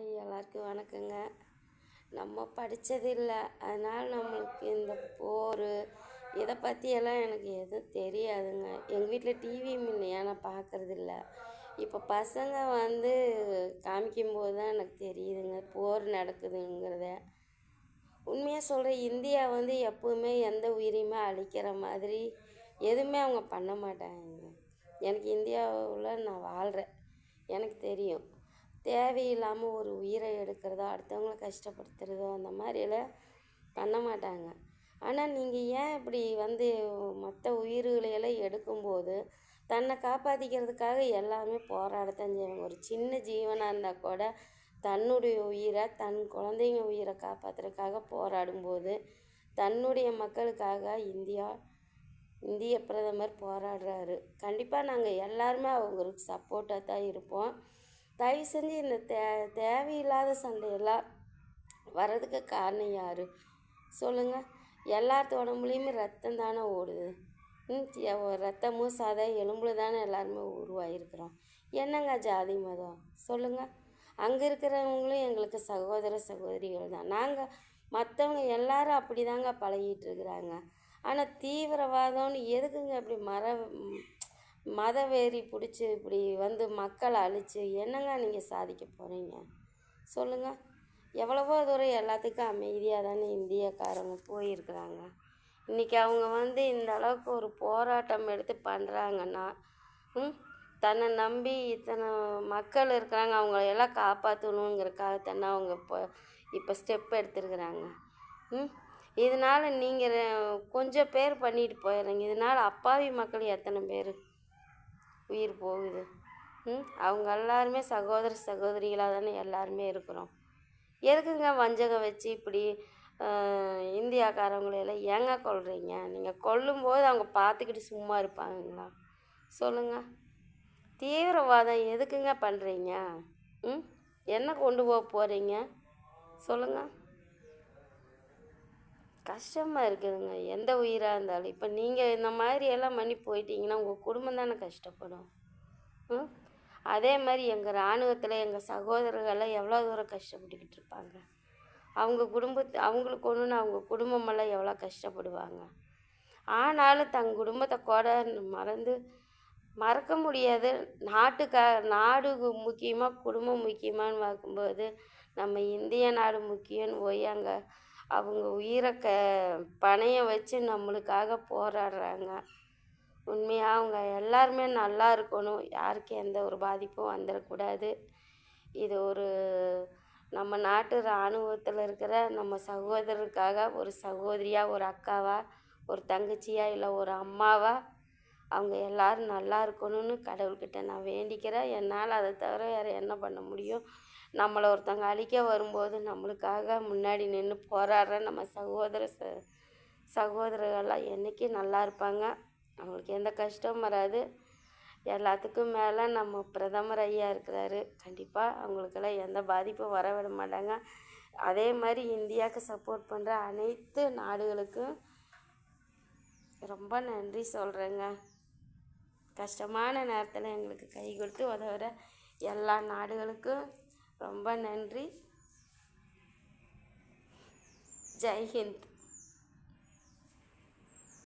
Hi எல்லாருக்கும் வணக்கங்க. நம்ம படித்தது இல்லை. அதனால் நம்மளுக்கு இந்த போர் இதை பற்றியெல்லாம் எனக்கு எதுவும் தெரியாதுங்க. எங்கள் வீட்டில் டிவியும் இல்லையா நான் பார்க்குறதில்ல இப்போ பசங்க வந்து காமிக்கும்போது தான் எனக்கு தெரியுதுங்க. போர் நடக்குதுங்கிறத. உண்மையாக சொல்கிறேன் இந்தியா வந்து எப்போவுமே எந்த உயிரையுமே அழிக்கிற மாதிரி எதுவுமே அவங்க பண்ண மாட்டாங்க. எனக்கு இந்தியாவில் நான் வாழ்கிறேன் எனக்கு தெரியும். தேவையில்லாமல் ஒரு உயிரை எடுக்கிறதோ அடுத்தவங்கள கஷ்டப்படுத்துகிறதோ அந்த மாதிரியெல்லாம் பண்ண மாட்டாங்க. ஆனால் நீங்கள் ஏன் இப்படி வந்து மற்ற உயிர்களை எல்லாம் எடுக்கும்போது தன்னை காப்பாற்றிக்கிறதுக்காக எல்லாமே போராடத்தான் செய்வாங்க. ஒரு சின்ன ஜீவனாக இருந்தால் கூட தன்னுடைய உயிரை தன் குழந்தைங்க உயிரை காப்பாற்றுறதுக்காக போராடும்போது தன்னுடைய மக்களுக்காக இந்தியா இந்திய பிரதமர் போராடுறாரு. கண்டிப்பாக நாங்கள் எல்லாருமே அவங்களுக்கு சப்போர்ட்டாக தான் இருப்போம். தயவு செஞ்சு இந்த தே தேவையில்லாத சண்டையெல்லாம் வர்றதுக்கு காரணம் யார்? சொல்லுங்கள் எல்லாத்து உடம்புலையுமே ரத்தம் தானே ஓடுது. ம் ரத்தமும் சதை எலும்புல தானே எல்லாருமே உருவாகிருக்கிறோம் என்னங்க ஜாதி மதம்? சொல்லுங்கள் அங்கே இருக்கிறவங்களும் எங்களுக்கு சகோதர சகோதரிகள் தான். நாங்கள் மற்றவங்க எல்லாரும் அப்படி தாங்க பழகிட்டு இருக்கிறாங்க. ஆனால் தீவிரவாதம்னு எதுக்குங்க இப்படி மர மதவெறி பிடிச்சி இப்படி வந்து மக்களை அழித்து என்னங்க நீங்கள் சாதிக்க போகிறீங்க சொல்லுங்கள் எவ்வளவோ தூரம் எல்லாத்துக்கும் அமைதியாக தானே இந்தியக்காரங்க போயிருக்கிறாங்க. இன்றைக்கி அவங்க வந்து இந்த அளவுக்கு ஒரு போராட்டம் எடுத்து பண்ணுறாங்கன்னா ம் தன்னை நம்பி இத்தனை மக்கள் இருக்கிறாங்க அவங்கள எல்லாம் காப்பாற்றணுங்கிறக்காக தானே அவங்க இப்போ இப்போ ஸ்டெப் எடுத்துருக்குறாங்க. ம் இதனால் நீங்கள் கொஞ்சம் பேர் பண்ணிட்டு போயிடுறீங்க. இதனால் அப்பாவி மக்கள் எத்தனை பேர்? உயிர் போகுது. ம்? அவங்க எல்லாருமே சகோதர சகோதரிகளாக தானே எல்லாருமே இருக்கிறோம். எதுக்குங்க வஞ்சகம் வச்சு இப்படி இந்தியாக்காரவங்களையெல்லாம் இந்தியாக்காரங்களையெல்லாம் ஏங்க கொல்றீங்க? நீங்கள் கொல்லும்போது அவங்க பார்த்துக்கிட்டு சும்மா இருப்பாங்களா சொல்லுங்கள் தீவிரவாதம் எதுக்குங்க பண்ணுறீங்க ம்? என்ன கொண்டு போக போகிறீங்க சொல்லுங்கள் கஷ்டமாக இருக்குதுங்க. எந்த உயிராக இருந்தாலும். இப்போ நீங்கள் இந்த மாதிரி எல்லாம் பண்ணி போயிட்டீங்கன்னா உங்கள் குடும்பம் தானே கஷ்டப்படும். ம்? அதே மாதிரி எங்கள் இராணுவத்தில் எங்கள் சகோதரர்கள்லாம் எவ்வளோ தூரம் கஷ்டப்பட்டுக்கிட்டு இருப்பாங்க. அவங்க குடும்பத்து அவங்களுக்கு ஒன்றுன்னு அவங்க குடும்பமெல்லாம் எவ்வளோ கஷ்டப்படுவாங்க. ஆனாலும் தன் குடும்பத்தை கூட மறந்து மறக்க முடியாது நாட்டுக்கா நாடு முக்கியமாக குடும்பம் முக்கியமான்னு பார்க்கும்போது நம்ம இந்திய நாடு முக்கியம்னு போய் அங்கே அவங்க உயிரை க பணையம் வச்சு நம்மளுக்காக போராடுறாங்க. உண்மையாக அவங்க எல்லாருமே நல்லா இருக்கணும். யாருக்கும் எந்த ஒரு பாதிப்பும் வந்துடக்கூடாது. இது ஒரு நம்ம நாட்டு இராணுவத்தில் இருக்கிற நம்ம சகோதரருக்காக ஒரு சகோதரியாக ஒரு அக்காவாக ஒரு தங்கச்சியாக இல்லை ஒரு அம்மாவாக அவங்க எல்லாரும் நல்லா இருக்கணும்னு கடவுள்கிட்ட நான் வேண்டிக்கிறேன். என்னால் அதை தவிர வேறு என்ன பண்ண முடியும்? நம்மளை ஒருத்தவங்க அழிக்க வரும்போது நம்மளுக்காக முன்னாடி நின்று போராடுற நம்ம சகோதர ச சகோதரர்கள்லாம் என்றைக்கும் நல்லா இருப்பாங்க? அவங்களுக்கு எந்த கஷ்டமும் வராது. எல்லாத்துக்கும் மேலே நம்ம பிரதமர் ஐயா இருக்கிறாரு. கண்டிப்பாக அவங்களுக்கெல்லாம் எந்த பாதிப்பும் வர விட மாட்டாங்க. அதே மாதிரி இந்தியாவுக்கு சப்போர்ட் பண்ணுற அனைத்து நாடுகளுக்கும் ரொம்ப நன்றி சொல்கிறேங்க கஷ்டமான நேரத்தில் எங்களுக்கு கை கொடுத்து உதவுற எல்லா நாடுகளுக்கும் ரொம்ப நன்றி. ஜெய்ஹிந்த்